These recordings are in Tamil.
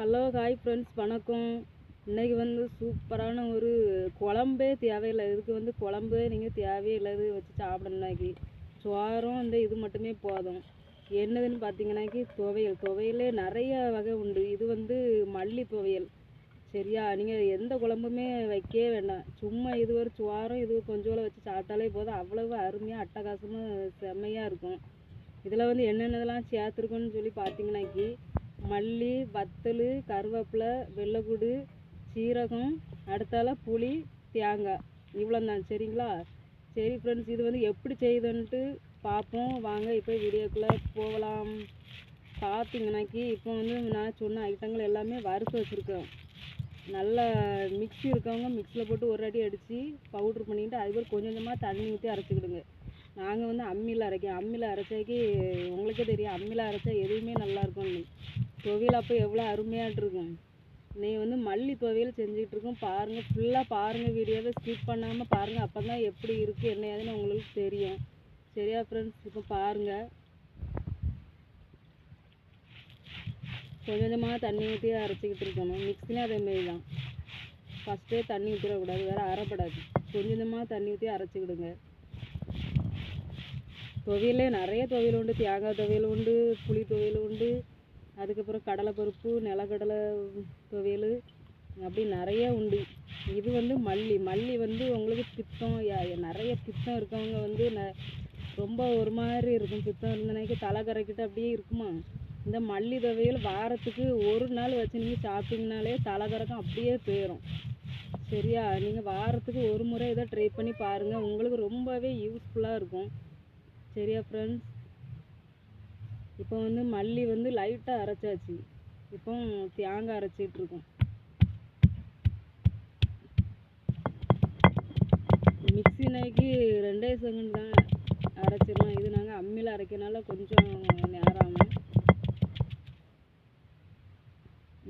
ஹலோ ஹாய் ஃப்ரெண்ட்ஸ் வணக்கம். இன்றைக்கி வந்து சூப்பரான ஒரு குழம்பே தேவையில்லை. இதுக்கு வந்து குழம்பே நீங்கள் தேவையே வச்சு சாப்பிடணுனாக்கி சோறும் இந்த இது மட்டுமே போதும். என்னதுன்னு பார்த்தீங்கன்னாக்கி துவையல். துவையலே நிறைய வகை உண்டு. இது வந்து மல்லி துவையல். சரியா? நீங்கள் எந்த குழம்புமே வைக்கவே வேண்டாம். சும்மா இது ஒரு சோறும் இது கொஞ்சோல வச்சு சாப்பிட்டாலே போதும். அவ்வளவு அருமையாக அட்டகாசமாக செம்மையாக இருக்கும். இதில் வந்து என்னென்னதெல்லாம் சேர்த்துருக்கோன்னு சொல்லி பார்த்தீங்கன்னாக்கி மல்லி வத்தல் கருவேப்பிலை வெள்ளைப்பூடு சீரகம் அடுத்தால புளி தேங்காய். இவ்வளோ தான் சரிங்களா? சரி ஃப்ரெண்ட்ஸ் இது வந்து எப்படி செய்யுதுன்ட்டு பார்ப்போம் வாங்க இப்போ வீடியோக்குள்ளே போகலாம். பார்த்தீங்கன்னாக்கி இப்போ வந்து நான் சொன்ன ஐட்டங்கள் எல்லாமே வறுத்து வச்சுருக்கேன். நல்லா மிக்ஸி இருக்கவங்க மிக்ஸியில் போட்டு ஒரு அடி அடித்து பவுட்ரு பண்ணிக்கிட்டு அதுக்கப்புறம் கொஞ்சம் கொஞ்சமாக தண்ணி ஊற்றி அரைச்சிக்கிடுங்க. நாங்கள் வந்து அம்மியில் அரைக்கோம். அம்மியில் அரைச்சாக்கி உங்களுக்கே தெரியும். அம்மியில் அரைச்சா எதுவுமே நல்லா இருக்கும்னு துவையல் அப்போ எவ்வளோ அருமையாட்டிருக்கும் நீ வந்து மல்லி துவையல் செஞ்சுக்கிட்டு இருக்கோம். பாருங்கள் ஃபுல்லாக பாருங்கள் வீடியோவை ஸ்கிப் பண்ணாமல் பாருங்கள் அப்போ தான் எப்படி இருக்குது என்ன ஏதுன்னு உங்களுக்கு தெரியும். சரியா ஃப்ரெண்ட்ஸ் இப்போ பாருங்கள் கொஞ்சம் கொஞ்சமாக தண்ணி ஊற்றி அரைச்சிக்கிட்டு இருக்கணும். மிக்ஸிலையும் அதேமாரி தான். ஃபஸ்ட்டே தண்ணி ஊற்றிடக்கூடாது வேறு அரைப்படாது. கொஞ்சம் கொஞ்சமாக தண்ணி ஊற்றி அரைச்சிக்கிடுங்க. துவையலே நிறைய துவையல் உண்டு தேங்காய் துவையல் உண்டு புளி துவையல் உண்டு அதுக்கப்புறம் கடலை பருப்பு நிலக்கடலை துவையல் அப்படி நிறைய உண்டு. இது வந்து மல்லி மல்லி வந்து உங்களுக்கு பித்தம் நிறைய பித்தம் இருக்கவங்க வந்து ந ரொம்ப ஒரு மாதிரி இருக்கும். பித்தம் இருந்தனாக்கி தலை கரைக்கிட்டு அப்படியே இருக்குமா? இந்த மல்லி துவையல் வாரத்துக்கு ஒரு நாள் வச்சு நீங்கள் சாப்பிட்டீங்கனாலே தலை கறக்கம் அப்படியே போயிடும் சரியா? நீங்கள் வாரத்துக்கு ஒரு முறை இதை ட்ரை பண்ணி பாருங்கள் உங்களுக்கு ரொம்பவே யூஸ்ஃபுல்லாக இருக்கும். சரியா ஃப்ரெண்ட்ஸ் இப்போ வந்து மல்லி வந்து லைட்டாக அரைச்சாச்சு. இப்போ தேங்காய் அரைச்சிட்ருக்கோம் மிக்சி நாய்க்கு ரெண்டே செகண்ட் தான் அரைச்சிடலாம் இது நாங்கள் அம்மியில் அரைக்கனால கொஞ்சம் நேரம் ஆகும்.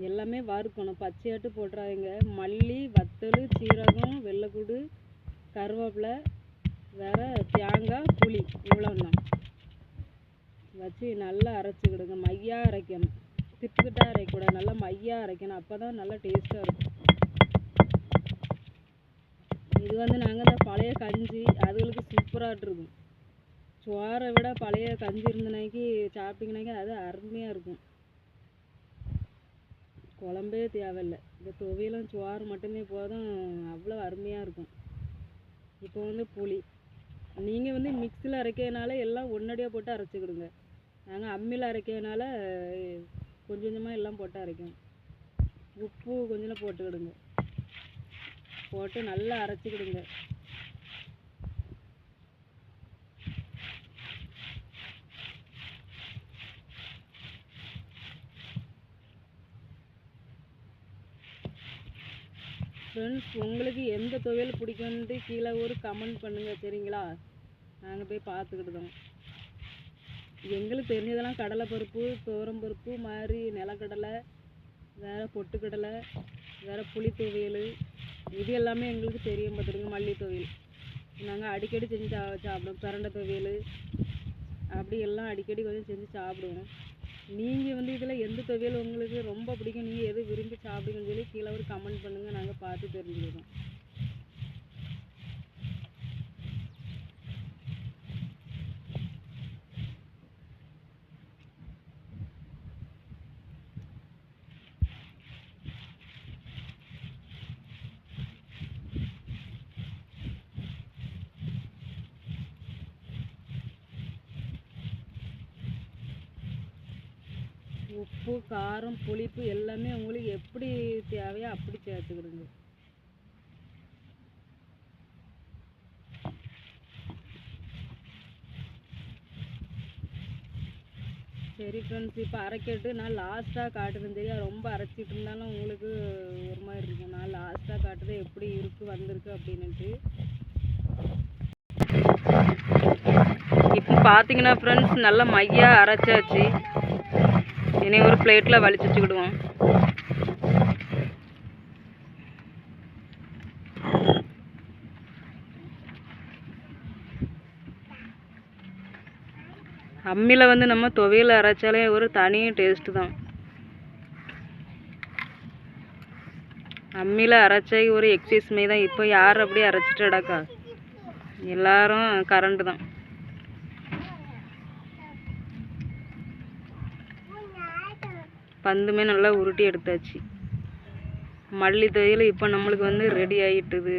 எல்லாமே வறுக்கணும். பச்சையாட்டு போட்டுறாதீங்க. மல்லி வத்தல் சீரகம் வெள்ளைக்குடு கருவேப்பிலை வேற தேங்காய் புளி இவ்வளோ தான் வச்சு நல்லா அரைச்சிக்கிடுங்க மையாக அரைக்கணும். திட்டுக்கிட்டாக அரைக்கக்கூடாது. நல்லா மையாக அரைக்கணும். அப்போ தான் நல்லா டேஸ்ட்டாக இருக்கும். இது வந்து நாங்கள் இந்த பழைய கஞ்சி. அதுகளுக்கு சூப்பராக இருக்கும். சோறை விட பழைய கஞ்சி இருந்தனாக்கி சாப்பிட்டீங்கனாக்கி அது அருமையாக இருக்கும். குழம்பே தேவையில்லை. இந்த துவையிலும் சோறு மட்டுமே போதும். அவ்வளோ அருமையாக இருக்கும். இப்போ வந்து புளி. நீங்கள் வந்து மிக்சியில் அரைக்கிறதுனால எல்லாம் ஒன்னடியாக போட்டு அரைச்சிக்கிடுங்க. நாங்கள் அம்மியில் அரைக்கிறதுனால கொஞ்சம் கொஞ்சமாக எல்லாம் போட்டு அரைக்கும் உப்பு கொஞ்சம் போட்டுக்கிடுங்க. போட்டு நல்லா அரைச்சிக்கிடுங்க. ஃப்ரெண்ட்ஸ் உங்களுக்கு எந்த துவையல் பிடிக்கும்ன்ட்டு கீழே ஒரு கமெண்ட் பண்ணுங்கள் சரிங்களா? நாங்கள் போய் பார்த்துக்கிட்டுதோம் எங்களுக்கு தெரிஞ்சதெல்லாம் கடலைப்பருப்பு துவரம்பருப்பு மாதிரி நிலக்கடலை வேறு பொட்டுக்கடலை வேறு புளி துவையல் இது எல்லாமே எங்களுக்கு தெரியும் பார்த்துருங்க மல்லி துவையல் நாங்கள் அடிக்கடி செஞ்சு சா சாப்பிடுவோம். பிரண்டை துவையல் அப்படி எல்லாம் அடிக்கடி கொஞ்சம் செஞ்சு சாப்பிடுவோம். நீங்கள் வந்து இதில் எந்த துவையல் உங்களுக்கு ரொம்ப பிடிக்கும்? நீங்கள் எது விரும்பி சாப்பிடுங்கன்னு சொல்லி கீழே ஒரு கமெண்ட் பண்ணுங்கள் நாங்கள் பார்த்து தெரிஞ்சுக்கிறோம். உப்பு காரம் புளிப்பு எல்லாமே உங்களுக்கு எப்படி தேவையோ அப்படி சேர்த்துக்கிடுங்க. சரி ஃப்ரெண்ட்ஸ் இப்போ அரைக்கிட்டு நான் லாஸ்ட்டாக காட்டுறேன். தெரியா ரொம்ப அரைச்சிட்டு இருந்தாலும் உங்களுக்கு ஒரு மாதிரி இருக்கும். நான் லாஸ்ட்டாக காட்டுறது எப்படி இருக்கு வந்திருக்கு அப்படின்ட்டு இப்போ பார்த்தீங்கன்னா ஃப்ரெண்ட்ஸ் நல்லா மையாக அரைச்சாச்சு. இனி ஒரு பிளேட்டில் வலிச்சு வச்சுக்கிடுவோம் அம்மியில் வந்து நம்ம துவையில் அரைச்சாலே ஒரு தனி டேஸ்ட்டு தான். அம்மியில் அரைச்சா ஒரு எக்ஸசைஸ் மாரி தான். இப்போ யார் அப்படியே அரைச்சிட்டடாக்கா எல்லாரும் கரண்ட்டு தான். பந்துமே நல்லா உருட்டி எடுத்தாச்சு. மல்லி தொயில் இப்போ நம்மளுக்கு வந்து ரெடி ஆகிட்டுது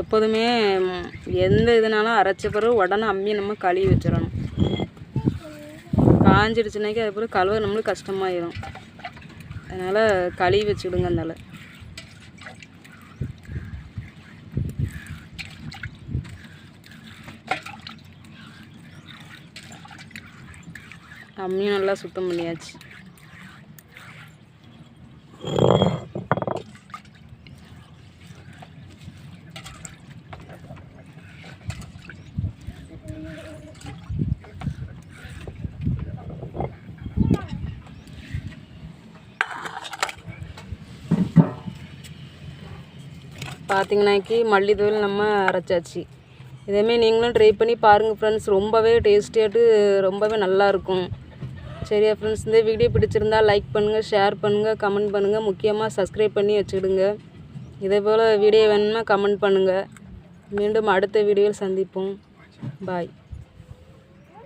எப்போதுமே எந்த இதுனாலும் அரைச்ச பிறகு உடனே அம்மியை நம்ம கழுவி வச்சிடணும். காஞ்சிடுச்சுனாக்கி அதுக்கப்புறம் கழுவ நம்மளுக்கு கஷ்டமாயிடும் அதனால் கழுவி வச்சுடுங்க அதனால். அம்மியும் நல்லா சுத்தம் பண்ணியாச்சு. பார்த்தீங்கன்னாக்கி மல்லித்தூள் நம்ம அரைச்சாச்சு. இதேமாரி நீங்களும் ட்ரை பண்ணி பாருங்கள் ஃப்ரெண்ட்ஸ் ரொம்பவே டேஸ்டியாட்டு ரொம்பவே நல்லாயிருக்கும் சரியா ஃப்ரெண்ட்ஸ் இந்த வீடியோ பிடிச்சிருந்தா லைக் பண்ணுங்கள் ஷேர் பண்ணுங்கள் கமெண்ட் பண்ணுங்கள் முக்கியமாக சப்ஸ்கிரைப் பண்ணி வச்சுக்கிடுங்க. இதே போல் வீடியோ வேணும்னா கமெண்ட் பண்ணுங்கள் மீண்டும் அடுத்த வீடியோவில் சந்திப்போம். பாய்